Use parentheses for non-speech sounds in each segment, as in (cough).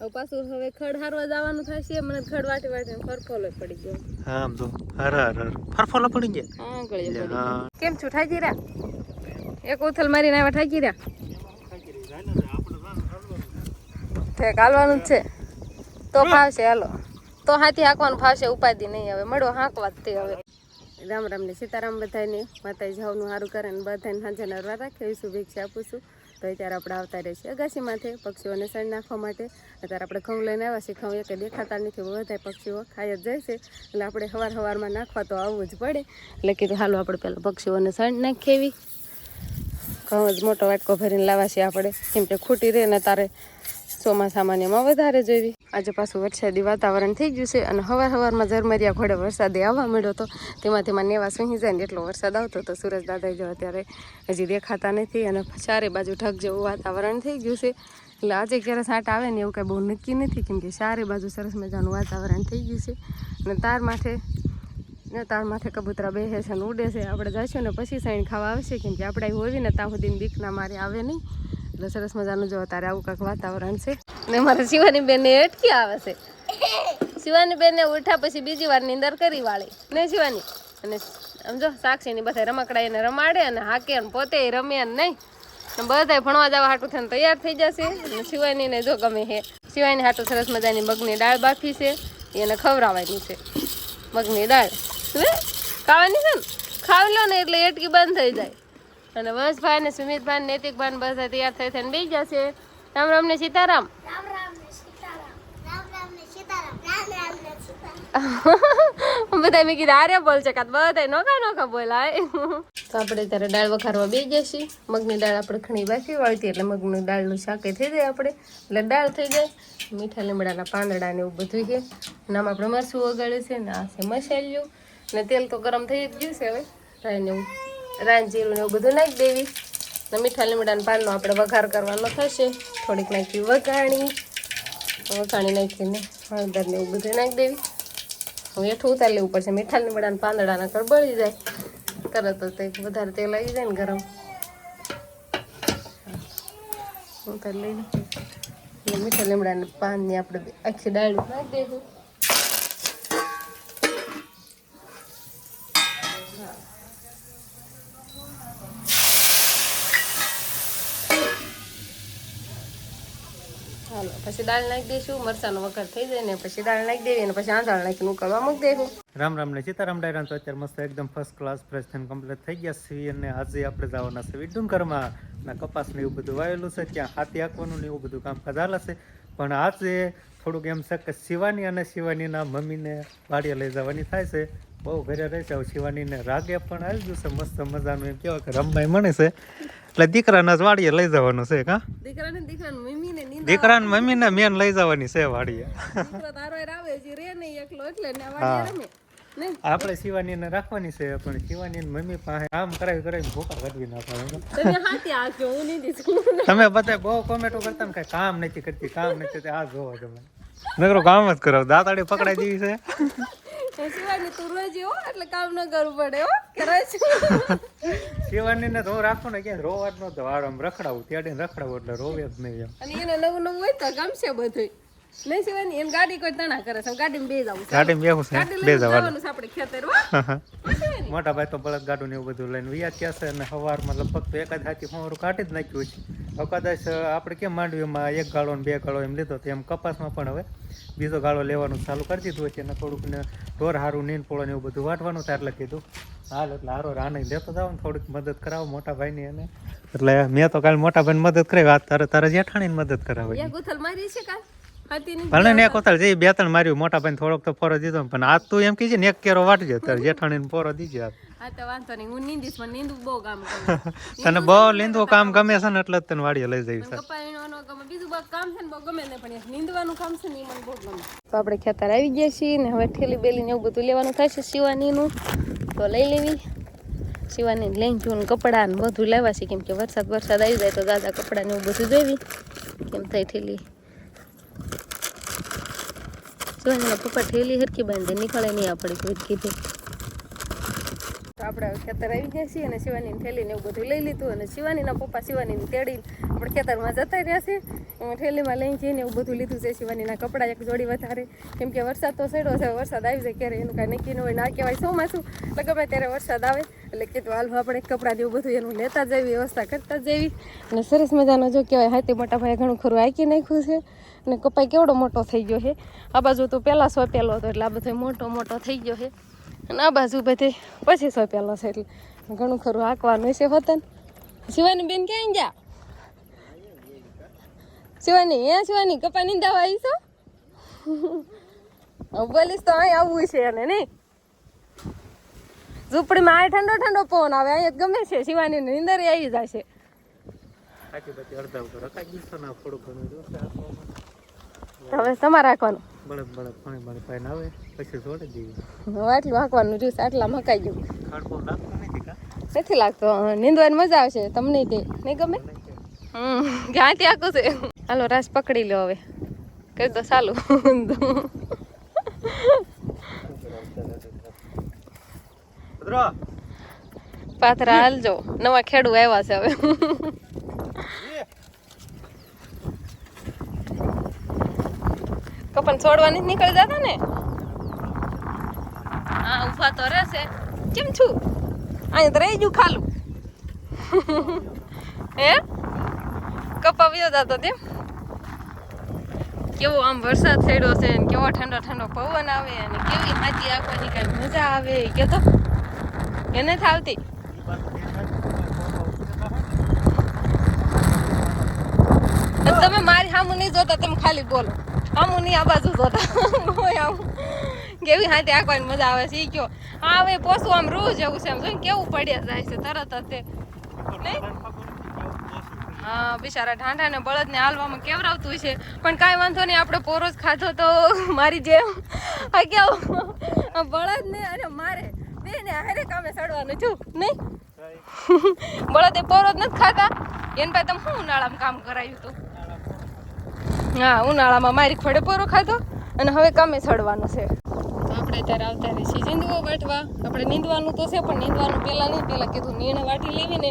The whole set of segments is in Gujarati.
હવે પાછું હવે ખડ હારવા જવાનું થશે મને ખડ વાટી વાટીને ફરફોલો પડી ગયો. હા આમ તો. હર હર ફરફોલા પડી ગયા? હા ગળી પડી કેમ છું ઠાકી રહ્યા? એક ઉથલ મારીને આવ્યા ઠાકી રહ્યા? ઠેક હાલવાનું જ છે. તો ફાવશે હાલો. તો હાથી હાંકવાનું ફાવશે ઉપાધિ નહીં હવે મળો હાંકવા જ તે હવે. રામ રામ ને સીતારામ બધાને માતાજી જાવનું સારું કરે ને બધાને સાંજે નરવા રાખે એવી શુભેચ્છા આપું છું. તો અત્યારે આપણે આવતા રહીએ છીએ અગાસીમાંથી પક્ષીઓને સણ નાખવા માટે. અત્યારે આપણે ઘઉં લઈને આવ્યા છીએ. ઘઉં એક દેખાતા નથી બધા પક્ષીઓ ખાઈ જ જાય છે. એટલે આપણે સવાર સવારમાં નાખવા તો આવવું જ પડે. એટલે કીધું, હાલો, આપણે પહેલાં પક્ષીઓને સણ નાખી એવી ઘઉં જ મોટો વાટકો ભરીને લાવવા છીએ આપણે. કેમ કે ખૂટી રહે ને તારે ચોમાસામાં એમાં વધારે જોઈવી. આજે પાછું વરસાદી વાતાવરણ થઈ ગયું છે અને હવાર હવારમાં ઝરમરિયા ઘોડે વરસાદે આવવા મળ્યો હતો. તેમાં તેમાં નેવા સુહી જાય ને એટલો વરસાદ આવતો તો સુરજ દાદા જો અત્યારે હજી દેખાતા નથી અને ચારે બાજુ ઢગ જેવું વાતાવરણ થઈ ગયું છે. એટલે આજે ક્યારે સાંટ આવે ને એવું કાંઈ બહુ નક્કી નથી કેમ કે ચારે બાજુ સરસ મજાનું વાતાવરણ થઈ ગયું છે. અને તાર માથે, ને તાર માથે કબૂતરા બેસે છે ને ઉડે છે. આપણે જઈશું ને પછી સાઈન ખાવા આવશે કેમ કે આપણે હોવી ને ત્યાં સુધી બીક ના મારે આવે નહીં. એટલે સરસ મજાનું જો અત્યારે આવું કાંક વાતાવરણ છે. ને મારા શિવાની બેનને અટકી આવે છે. શિવાની બેનને ઉઠા પછી બીજી વાર નીંદર કરી વાળી. ને શિવાની? અને સમજો સાક્ષીની બધા રમકડા એને રમાડે અને હાકે અને પોતે રમે નહીં. બધા ભણવા જવા હાટું થઈને તૈયાર થઈ જશે. અને શિવાનીને જો ગમે હે. શિવાની હાટું સરસ મજાની મગની દાળ બાફી છે. એને ખવડાવવાની છે. મગની દાળ. ખાવાની છે ને? ખાવી લો ને એટલે એટકી બંધ થઈ જાય. અને વંશભાઈ ને સુમિતભાઈ નૈતિકભાઈ બધા તૈયાર થઈ થઈને બેસી જશે રામ રામ ને સીતારામ. (laughs) બધા મેં કીધું આર્ય બોલ છે. કાં બધા નોખા નોખા બોલાય. (laughs) તો આપણે ત્યારે દાળ વખારવા બે જશે મગની દાળ આપણે ખણી બાકી વાળતી એટલે મગની દાળનું શાકે થઈ જાય આપણે. એટલે દાળ થઈ જાય. મીઠા લીમડાના પાંદડા ને એવું બધું છે. નામ આપણે મરસું વગાડ્યું છે ને આ છે મસાલ્યું. ને તેલ તો ગરમ થઈ જ ગયું છે હવે. રાઈને એવું રાઈ જીરું ને એવું બધું નાખી દેવી. ને મીઠા લીમડાના પાનનો આપણે વઘાર કરવાનો થશે. થોડીક નાખી વઘાણી. વઘાણી નાખીને હળદર ને એવું બધું નાખી દેવી. હવે હેઠું ઉતારી લેવું પડશે. મીઠા લીમડાના પાંદડાના કર બળી જાય. તરત જ વધારે તેલ આવી જાય ને ગરમ. ઉતારી એટલે મીઠા લીમડાના પાનની આપણે આખી ડાળું નાખી દઈશું હાલો પછી દાળ નાખી દઈશું, મરચાંનો વઘાર થઈ જાય ને પછી દાળ નાખી દેવી અને પછી આંધળ નાખીને ઉકળવા મૂકી દેવું રામ રામ ને સીતારામ ડાયરા તો અત્યારે મસ્ત એકદમ ફર્સ્ટ ક્લાસ ફ્રેશ થઈને કમ્પ્લીટ થઈ ગયા છીએ અને આજે આપણે જવાના છે ડુંગરમાં ના, કપાસ ને એવું બધું વાવેલું છે, ત્યાં હાથી આંકવાનું ને એવું બધું કામ હાલે છે. પણ આજે થોડુંક એમ છે કે શિવાની અને શિવાનીના મમ્મીને વાડીએ લઈ જવાની થાય છે. બહુ ઘરે રહે છે શિવાનીને રાગે પણ આવી ગયું છે, મસ્ત મજાનું એમ કહેવાય કે રમભાઈ મળે છે. એટલે દીકરાના જ વાડીએ લઈ જવાનું છે કા? દીકરાને દીકરાને મમ્મીને નીંદ દીકરાને મમ્મીને મેન લઈ જવાની છે વાડીએ. દીકરો તારો આવે છે રે નહીં એકલો એટલે ને વાડીએ રમે. આપણે શિવાનીને રાખવાની છે પણ શિવાની મમ્મી પાસે આમ કરાવી કરાવી ભૂખા કાઢવી નાખવાનું તમે બધા બહુ કોમેન્ટો કરતા ને કઈ કામ નથી કરતી કામ નથી તે આ જોવો તમે. નકરો કામ જ કરો દાતાડી પકડાઈ જેવી છે. શિવાની તું રોજ હો એટલે કામ ન કરવું પડે હો. કે શિવાનીને તો રાખો ને ક્યાં રોવા જ નતો આમ રખડાવું ત્યાં રખડાવું એટલે રોવે જ નહીં અને એને નવું નવું હોય તો ગમશે બધું નહીં શિવાની એમ ગાડી કોઈ તણા કરે છે ગાડીમાં બે જવું ગાડીમાં બેહું છે બે જવાનું. જવાનું આપણે ખેતર મોટા ભાઈ તો બળદ ગાડું ને એવું બધું લઈને વ્યા છે અને સવારમાં લગભગ તો જ હાથી ફોરું કાઢી જ નાખ્યું છે. હવે કદાચ આપણે કેમ માંડવીમાં એક ગાળો ને બે ગાળો એમ લીધો તો એમ કપાસમાં પણ હવે બીજો ગાળો લેવાનું ચાલુ કરી દીધું છે અને થોડુંક ને ઢોર હારું નીન પોળો ને એવું બધું વાટવાનું થાય એટલે કીધું. હાલ એટલે હારો રાને લેતો જાવ ને થોડીક મદદ કરાવો મોટા ભાઈની એને. એટલે મેં તો કાલે મોટા ભાઈને મદદ કરી વાત તારે તારે જેઠાણીને મદદ કરાવે. ગુથલ મારી છે કાલ? ભલે ને એક કોતર જઈ બે ત્રણ માર્યું મોટા ભાઈને થોડોક તો ફોરો દીધો પણ આ તું એમ કીજે ને એક કેરો વાટજે તારે જેઠાણી ફોરો દીજે આ તો વાંધો નહીં હું નીંદીશ પણ નીંદવું બહુ કામ કરું (laughs) તને બહુ લીંદુ કામ ગમે છે ને એટલે જ તને વાડીએ લઈ જઈશ. કપાવીનો ગમે બીજું બહુ કામ છે ને બહુ ગમે ને પણ નીંદવાનું કામ છે ને મને બહુ ગમે. તો આપણે ખેતર આવી ગયા છીએ ને હવે ઠેલી બેલી ને એવું બધું લેવાનું થશે શિવાનીનું તો લઈ લેવી. શિવાની લેંચું ને કપડાં ને બધું લેવા છે કેમ કે વરસાદ વરસાદ આવી જાય તો દાદા કપડાં ને એવું બધું દેવી કેમ થઈ ઠેલી? શિવાનીના પપ્પા ઠેલી હરખી બાંધે નીકળે નહીં આપણે કીધે. આપણે ખેતર આવી ગયા છીએ અને શિવાનીની થેલીને એવું બધું લઈ લીધું અને શિવાનીના પપ્પા શિવાનીને તેડીને આપણે ખેતરમાં જતા રહ્યા છીએ. એમાં થેલીમાં લઈ જઈને એવું બધું લીધું છે શિવાનીના કપડાં એક જોડી વધારે. કેમ કે વરસાદ તો સડ્યો છે, વરસાદ આવી જાય ક્યારે એનું કાંઈ નક્કી ન હોય, ના કહેવાય ચોમાસું એટલે ગમે ત્યારે વરસાદ આવે, એટલે કીધું હાલ આપણે કપડાં જેવું બધું એનું લેતા જવી વ્યવસ્થા કરતા જવી અને સરસ મજાનો જો કહેવાય, હાથી મોટા ભાઈ ઘણું ખરું આંકી નાખ્યું છે. અને કપાઈ કેવડો મોટો થઈ ગયો છે. આ બાજુ તો પહેલાં સોંપેલો હતો, એટલે આ બધો મોટો મોટો થઈ ગયો છે. અને આ બાજુ બધે પછી સોંપેલો છે એટલે ઘણું ખરું હાંકવાનું છે હોતન શિવાની બેન ક્યાં ગયા? શિવાની હે શિવાની કપા નીંદાવા આવી છો? બોલીશ તો અહીં આવવું છે અને નહીં. ઝૂંપડીમાં આ ઠંડો ઠંડો પવન આવે અહીંયા ગમે છે શિવાની નીંદર આવી જાય છે. હવે તમારે રાખવાનું બળદ બળદ પાણી પાણી પાઈને આવે. પછી હવે આટલું હાંકવાનું જ્યુસ આટલા મકાઈ ગયું. નથી લાગતો. નીંદવાની મજા આવશે તમને તે. નહીં ગમે? હમ ક્યાંથી આખું છે. હાલો રાસ પકડી લો હવે. કહી દો ચાલુ. પાથરા હાલજો. નવા ખેડૂ આવ્યા છે હવે. કપન છોડવાની નીકળી જતા ને? હા તો રહેશે કેમ છું? અહીંયા તો રહી ગયું ખાલું. (laughs) હે? કપાવ્યો જતો તેમ? કેવો આમ વરસાદ થયો છે ને કેવો ઠંડો ઠંડો પવન આવે અને કેવી હાથી આપવાની કઈ મજા આવે કે તો એને થાવતી તમે મારી સામું નહીં જોતા, તમે ખાલી બોલો. સામું નહીં, આ બાજુ જોતા. (laughs) હું આમ કેવી હાથે આખવાની મજા આવે છે કયો? હા હવે પોસું આમ રૂ જેવું છે આમ જોઈને કેવું પડ્યા જાય છે તરત જ હા બિચારા ઠાંઠા ને બળદ ને હાલવામાં કેવરાવતું છે. પણ કાંઈ વાંધો નહીં આપણે પોરો જ ખાધો તો મારી જેમ. અગિયાર કેવું? બળદ ને અને મારે બે ને હારે કામે સડવાનું છું. નહીં? બળદ એ પોરો જ નથી ખાતા એને પાસે તમે શું ઉનાળામાં કામ કરાયું હતું હા ઉનાળામાં મારી ખોડે પોરો ખાધો અને હવે કામે સડવાનું છે. આપણે ત્યારે આવતા રહી છીએ જીંદવો વાટવા આપણે નીંદવાનું તો છે, પણ નીંદવાનું પહેલાં નહીં, પહેલાં કીધું નીણ વાટી લેવી ને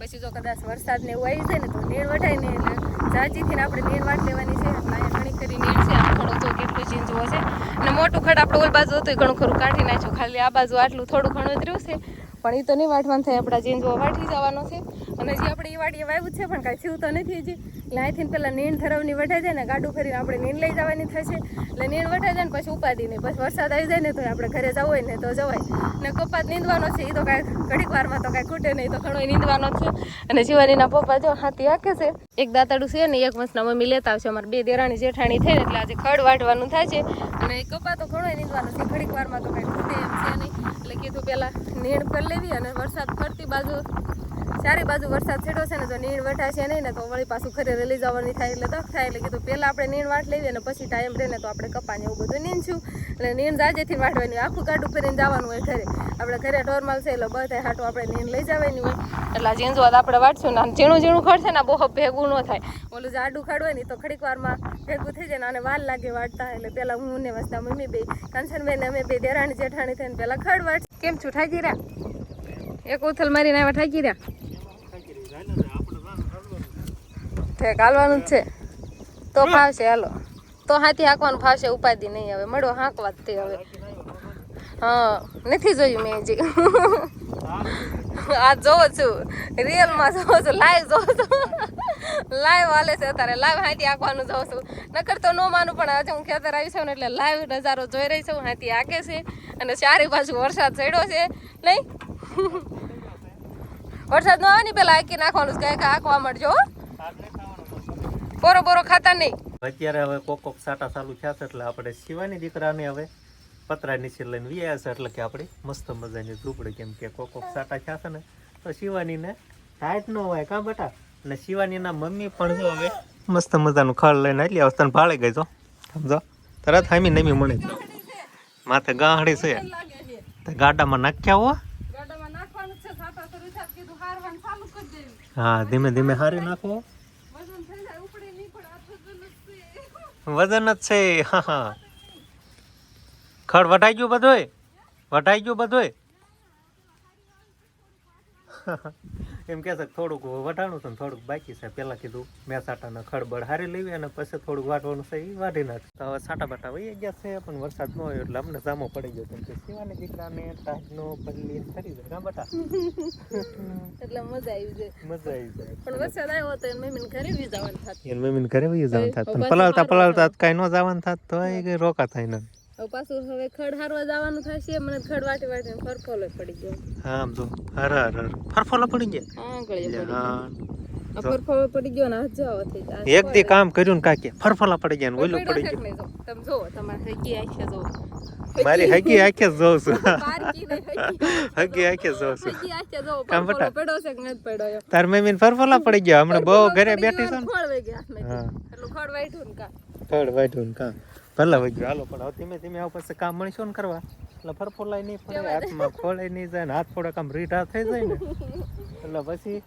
પછી જો કદાચ વરસાદ ને એવું આવી જાય ને તો નીણ વટાય ને એટલે જાજીથી આપણે નીણ વાટ લેવાની છે. એટલે ઘણી ખરી નીણ છે થોડો જો કેટલું જીંજવો છે. અને મોટું ખડ આપણે ઓલ બાજુ હતું ઘણું ખરું કાઢી નાખ્યું. ખાલી આ બાજુ આટલું થોડું ઘણું જ રહ્યું છે. પણ એ તો નહીં વાટવાનું થાય, આપણા જીંજવો વાટી જવાનો છે. અને જે આપણે એ વાડીએ વાવ્યું છે પણ કાંઈ થયું તો નથી હજી. એટલે અહીંથી પહેલાં નીણ થરવની વટાઈ જાય ને ગાડું ફરીને આપણે નીણ લઈ જવાની થશે. એટલે નીણ વટાઈ જાય ને પછી ઉપાધી નહીં. પછી વરસાદ આવી જાય ને તો આપણે ઘરે જવું હોય ને તો જવાય. ને કપાત નીંદવાનો છે એ તો કાંઈ ઘડીક વારમાં તો કાંઈ ખૂટે નહીં, તો ઘણો નીંદવાનો છે. અને જીવાનીના પપ્પા જો હાથી આખે છે. એક દાતાડું છે ને, એક મસના મમ્મી લેતા આવશે. અમારે બે દેરાણી જેઠાણી થઈને એટલે આજે ખડ વાટવાનું થાય છે. અને કપા તો ઘણો નીંદવાનો છે, ઘડીક વારમાં તો કાંઈ ખૂટે એમ છે નહીં. એટલે કીધું પહેલાં નીણ કરી લેવી અને વરસાદ ફરતી બાજુ ચારે બાજુ વરસાદ છેડો છે ને તો નીણ વટાશે નહીં ને, તો વળી પાછું ઘરે લઈ જવાની થાય એટલે તક થાય. એટલે કીધું પહેલાં આપણે નીણ વાટ લઈએ અને પછી ટાઈમ રહે ને, તો આપણે કપાને એવું બધું નીંદશું. એટલે નીણ જાજેથી વાટવાની. આખું કાઢું ફેરીને જવાનું હોય ઘરે. આપણે ઘરે ડોરમાલ છે એટલે બધા હાટું આપણે નીણ લઈ જવાની હોય. એટલે આ ઝીણજવાત આપણે વાટશું ને ઝીણું ઝીણું ખડશે ને બહુ ભેગું ન થાય. ઓલું જાડું ખાડ હોય ને તો ઘડીક વારમાં ભેગું થઈ જાય ને, આને વાર લાગે વાટતા. એટલે પહેલાં હું ને વસતા મમ્મી બે કાંચનબેન ને અમે બે, દેરાણી જેઠાણી થઈને પહેલાં ખડ વાટ કેમ છું, ઠાકી રહ્યા? એક ઉથલ મારીને આવ્યા ઠાકી રહ્યા? ઠેક કાલવાનું જ છે. તો ફાવશે હાલો. તો હાથી હાંકવાનું ફાવશે ઉપાધિ નહીં હવે. મળો હાંકવા જ તે હવે. હા નથી જોયું મેં હજી. આ જોઉં છું. રિયલમાં જોઉં છું લાઈવ જોઉં છું. લાઈવ હાલે છે અત્યારે. લાઈવ હાથી આંકવાનું જોઉં છું. નકર તો નો માનું પણ આજે હું ખેતર આવી છું ને એટલે લાઈવ નજારો જોઈ રહી છું. હાથી હાકે છે અને ચારે બાજુ વરસાદ ચડ્યો છે. નહીં? વરસાદ નો આવે ને પેલા હાકી નાખવાનું છે કાંઈક હાંકવા મળજો હો. બોરો બોરો ખાતા નહીં. અત્યારે હવે કોક કોક સાટા ચાલુ થયા છે એટલે આપણે શિવાની દીકરાને હવે પતરા નીચે લઈને વ્યાયા છે એટલે કે આપણે મસ્ત મજાની ઝૂંપડી કેમ કે કોક કોક સાટા થયા છે ને તો શિવાનીને ટાઈટ ન હોય કાં બેટા? અને શિવાનીના મમ્મી પણ જો હવે મસ્ત મજાનું ખાડ લઈને એટલી અવસ્થાને ભાળે ગઈ જો સમજો તરત હામી નમી મળે. માથે ગાહડી છે. તો ગાડામાં નાખ્યા હો. ગાડામાં નાખવાનું છે. સાતા તો રીસાત કીધું હારવાનું ચાલુ કરી દેવી. હા ધીમે ધીમે હારી નાખો. વજન જ છે. હા હા ખડ વટાઈ ગયું બધુંય? વટાઈ ગયું બધુંય? એમ કે છે થોડુંક વટાણું છે ને થોડુંક બાકી છે. પેલા કીધું મેં સાટાના ખડબડ હારી લેવી અને પછી થોડુંક વાટવાનું છે એ વાટી નાખ. તો હવે સાટા બાટા વહી ગયા છે પણ વરસાદ ન હોય એટલે અમને સામો પડી ગયો કેમ કે શિવાની દીકરાને તાજનો પલ્લી ખરી દે બટા? (laughs) એટલે મજા આવી જાય. મજા આવી જાય. પણ વરસાદ આવ્યો તો એને મમ્મીને ઘરે બી જવાનું થાત. એને મમ્મીને ઘરે વહી જવાનું થાત. પણ પલાળતા પલાળતા કાંઈ ન જવાનું થાત તો એ રોકા થાય ને હવે પાછું હવે ખડ હારવા જવાનું થશે મને ખડ વાટી વાટીને ફરફોલો પડી ગયો. હા આમ તો. હર હર હર. ફરફોલા પડી ગયા? હા ફરફોલો પડી ગયો ને હાથ જવા થઈ એક દી કામ કર્યું ને કાકે ફરફોલા પડી ગયા ને ઓલું પડી ગયું તમે જો તમારે હગી આખે જો મારી હકી આંખે જ જોઉં છું. હકી આંખે જોઉં છું. કામ બટા. પડ્યો છે કે પડ્યો? તાર મમ્મીને ફરફોલા પડી ગયા. હમણાં બહુ ઘરે બેઠી છે ને ખોળ વઈ ગયા હા. એટલું ખડ વાટ્યું કા ફળ વાઢ્યું ને કાં ભલે વાગ્યું હાલો પણ હવે ધીમે ધીમે આવું પછી કામ મળીશું ને કરવા. એટલે ફરફોલાય નહીં પડે હાથમાં ખોલાય નહીં જાય ને હાથ થોડાક આમ રીઢા થઈ જાય ને. એટલે પછી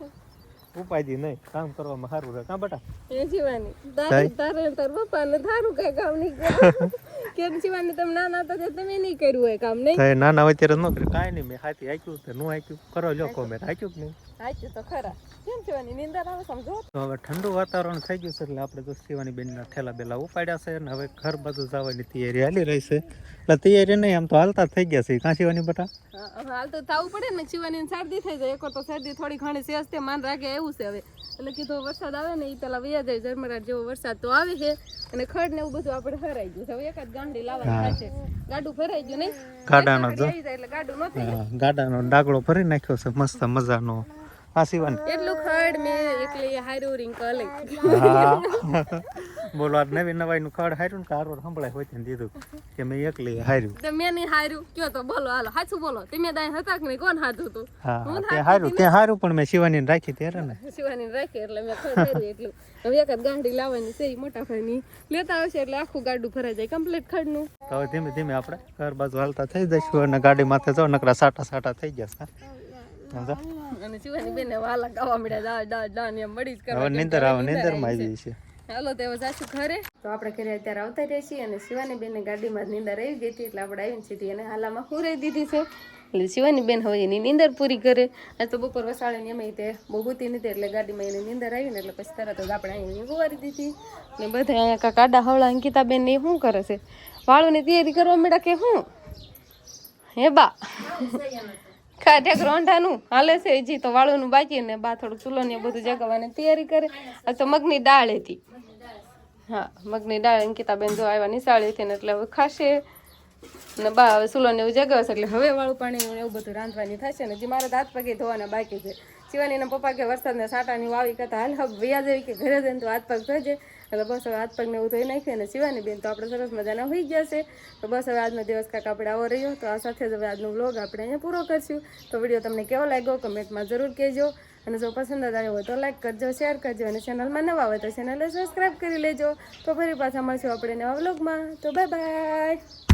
ઉપાધિ નહીં. કામ કરવામાં સારું રહે. કાં બટા? એ જીવાની. તારે તારે તાર પપ્પા ને તારું કઈ કામ નહીં કર્યું (laughs) કેમ જીવાની તમે નાના હતા ત્યારે તમે નહીં કર્યું હોય કામ નહીં? નાના હોય ત્યારે ન કરે કાંઈ નહીં મેં હાથી આક્યું તે નું આક્યું કરો લો કોમેન્ટ આક્યું કે નહીં? હાચું તો ખરા. કેમ જીવાની નિંદર આવે સમજો. તો હવે ઠંડુ વાતાવરણ થઈ ગયું છે એટલે આપણે તો શિવાની બેનના ઠેલા બેલા ઉપાડ્યા છે અને હવે ઘર બાજુ જવાની તૈયારી હાલી રહી છે. એટલે તૈયારી નહીં આમ તો હાલતા થઈ ગયા છે. કાં શિવાની બટા? હા, હાલ તો થવું પડે ને શિવાની શરદી થઈ જાય. એકવાર તો શરદી થોડી ઘણી સેજ તે માન રાખે એવું છે હવે. એટલે કીધું વરસાદ આવે ને એ પેલા વયા જાય ઝરમરાટ જેવો વરસાદ તો આવે છે. અને ખડ ને એવું બધું આપણે હરાઈ ગયું છે. હવે એકાદ ગાંડી લાવવાની છે ગાડું ફરાઈ ગયું નહીં. ગાડાનો એટલે ગાડું નથી ગાડાનો ડાગડો ભરી નાખ્યો છે મસ્ત મજાનો. આ શિવાની એટલું ખડ મેં એકલી હારું રિંગ કલે. બોલો આજ નવી નવાઈ નું ખડ હાર્યું ને કારો સંભળાય હોય ને દીધું કે મેં એકલી હાર્યું. તો મેં નહીં હાર્યું. કયો તો બોલો હાલો. સાચું બોલો. તમે દાય હતા કે નહીં? કોણ હાથું તું? હા તે હાર્યું તે હાર્યું પણ મેં શિવાની રાખી ત્યારે ને. શિવાની રાખી એટલે મેં ખડ હાર્યું એટલું. હવે એકાદ ગાંડી લાવવાની છે મોટા ભાઈની. લેતા આવશે એટલે આખું ગાડું ભરાઈ જાય. કમ્પ્લીટ ખડનું. તો હવે ધીમે ધીમે આપણે ઘર બાજુ હાલતા થઈ જઈશું અને ગાડી માથે જો નકરા સાટા સાટા થઈ સમજો? અને શિવાની બેન વાલા ગાવા મળ્યા દા દા દા ને મળી જ કરવા હવે નીંદર આવે નીંદરમાં આવી જઈએ હાલો તે હવે જાશું ઘરે. તો આપણે ઘરે અત્યારે આવતા રહીએ છીએ અને શિવાની બેન ગાડીમાં નિંદર નીંદર આવી ગઈ હતી એટલે આપણે આવીને સીધી અને હાલામાં હુરાઈ દીધી છે. એટલે શિવાની બેન હવે એની નીંદર પૂરી કરે. આજ તો બપોર વસાડીને એમ તે બહુ હોતી નથી એટલે ગાડીમાં એની નીંદર આવી ને એટલે પછી તરત જ આપણે અહીંયા હુવારી દીધી. ને બધા અહીંયા કાંઈ કાડા હવળા અંકિતાબેન ને શું કરે છે? વાળુની તૈયારી કરવા માંડ્યા કે શું? હે બા? ખાટેક રોંઢાનું હાલે છે હજી તો વાળુનું બાકી ને બા થોડું ચૂલો ને બધું જગાવવાની તૈયારી કરે. આ તો મગની દાળ હતી. હા, મગની દાળ અંકિતાબેન જો આવ્યા નિશાળી હતી ને એટલે હવે ખાશે. ને બા હવે ચૂલો ને એવું જગાવશે એટલે હવે વાળું પાણી એવું બધું રાંધવાની થશે ને હજી મારા તો હાથ પગે ધોવાના બાકી છે. શિવાનીના પપ્પા કે વરસાદના સાટાની વાવી કરતા હાલ હવે વ્યાજ આવી કે ઘરે જઈને તો હાથ પગ ધોજે. એટલે બસ હવે હાથ પગને એવું ધોઈ નાખીએ અને સિવાની બેન તો આપણે સરસ મજાના હોઈ ગયા છે. તો બસ હવે આજનો દિવસ કાંક આપણે આવો રહ્યો. તો આ સાથે જ હવે આજનો વ્લોગ આપણે અહીંયા પૂરો કરશું. તો વીડિયો તમને કેવો લાગ્યો કમેન્ટમાં જરૂર કહેજો. અને જો પસંદ આવ્યો હોય તો લાઈક કરજો શેર કરજો અને ચેનલમાં નવા હોય તો ચેનલને સબસ્ક્રાઈબ કરી લેજો. તો ફરી પાછા મળશું આપણે નવા વ્લોગમાં. તો બાય બાય